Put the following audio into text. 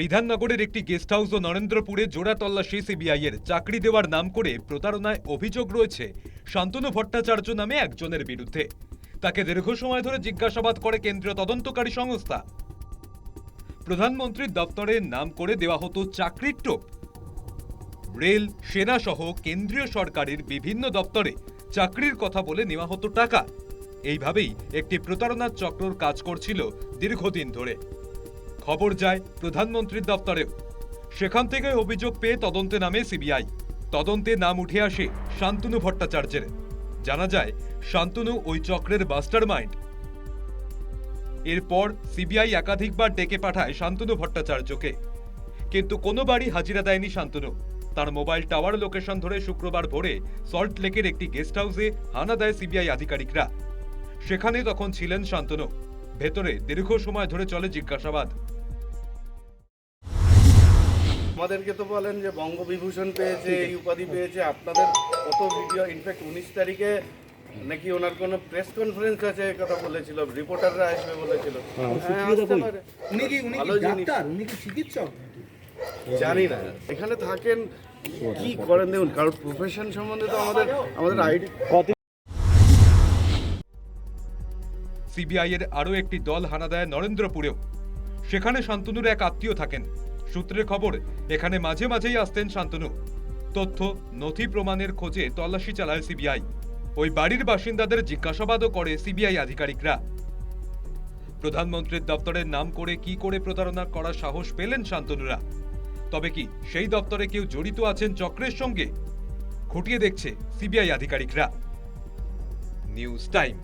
বিধাননগরের একটি guest house ও নরেন্দ্রপুরে জোড়া তল্লাশি সিবিআইয়ের চাকরি দেওয়ার নাম করে প্রতারণায় অভিযোগ রয়েছে শান্তনু ভট্টাচার্য নামে একজনের বিরুদ্ধে। তাকে দীর্ঘ সময় ধরে জিজ্ঞাসাবাদ করে কেন্দ্রীয় তদন্তকারী সংস্থা। প্রধানমন্ত্রীর দপ্তরের নাম করে দেওয়া হতো চাকরির টোপ। রেল সেনা সহ কেন্দ্রীয় সরকারের বিভিন্ন দপ্তরে চাকরির কথা বলে নেওয়া হতো টাকা। এইভাবেই একটি প্রতারণার চক্রর কাজ করছিল দীর্ঘদিন ধরে। খবর যায় প্রধানমন্ত্রীর দপ্তরেও। সেখান থেকে অভিযোগ পেয়ে তদন্তে নামে সিবিআই। তদন্তে নাম উঠে আসে শান্তনু ভট্টাচার্যের। জানা যায়, শান্তনু ওই চক্রের মাস্টার মাইন্ড এরপর সিবিআই একাধিকবার ডেকে পাঠায় শান্তনু ভট্টাচার্যকে। কিন্তু কোনো বাড়ি হাজিরা দেয়নি শান্তনু। তার মোবাইল টাওয়ার লোকেশন ধরে শুক্রবার ভোরে সল্ট লেকের একটি গেস্ট হাউসে হানা দেয় সিবিআই আধিকারিকরা। সেখানে তখন ছিলেন শান্তনু। ভেতরে দীর্ঘ সময় ধরে চলে জিজ্ঞাসাবাদ। আমাদেরকে তো বলেন যে বঙ্গবিভূষণ পেয়েছে এই উপাধি পেয়েছে আপনাদের কত ভিডিও ইনফ্যাক্ট উনিশ তারিখে নাকি ওনার কোনো প্রেস কনফারেন্স আছে এই কথা বলেছিল রিপোর্টাররা আসবে বলেছিল। হ্যাঁ, পারে। উনি কি উনি। ডাক্তার? উনি কি চিকিৎসক? জানি না। এখানে থাকেন কি করেন? দেখুন কারণ প্রফেশন সম্বন্ধে তো আমাদের আমাদের আইডি সিবিআই এর আরও একটি দল হানা দেয় নরেন্দ্রপুরেও। সেখানে শান্তনুর এক আত্মীয় থাকেন। সূত্রের খবর, এখানে মাঝে মাঝেই আসতেন শান্তনু। তথ্য, নথি প্রমাণের খোঁজে তল্লাশি চালায় সিবিআই। ওই বাড়ির বাসিন্দাদের জিজ্ঞাসাবাদও করে সিবিআই আধিকারিকরা। প্রধানমন্ত্রীর দপ্তরের নাম করে কি করে প্রতারণা করার সাহস পেলেন শান্তনুরা। তবে কি, সেই দপ্তরে কেউ জড়িত আছেন চক্রের সঙ্গে? খতিয়ে দেখছে সিবিআই আধিকারিকরা। News time.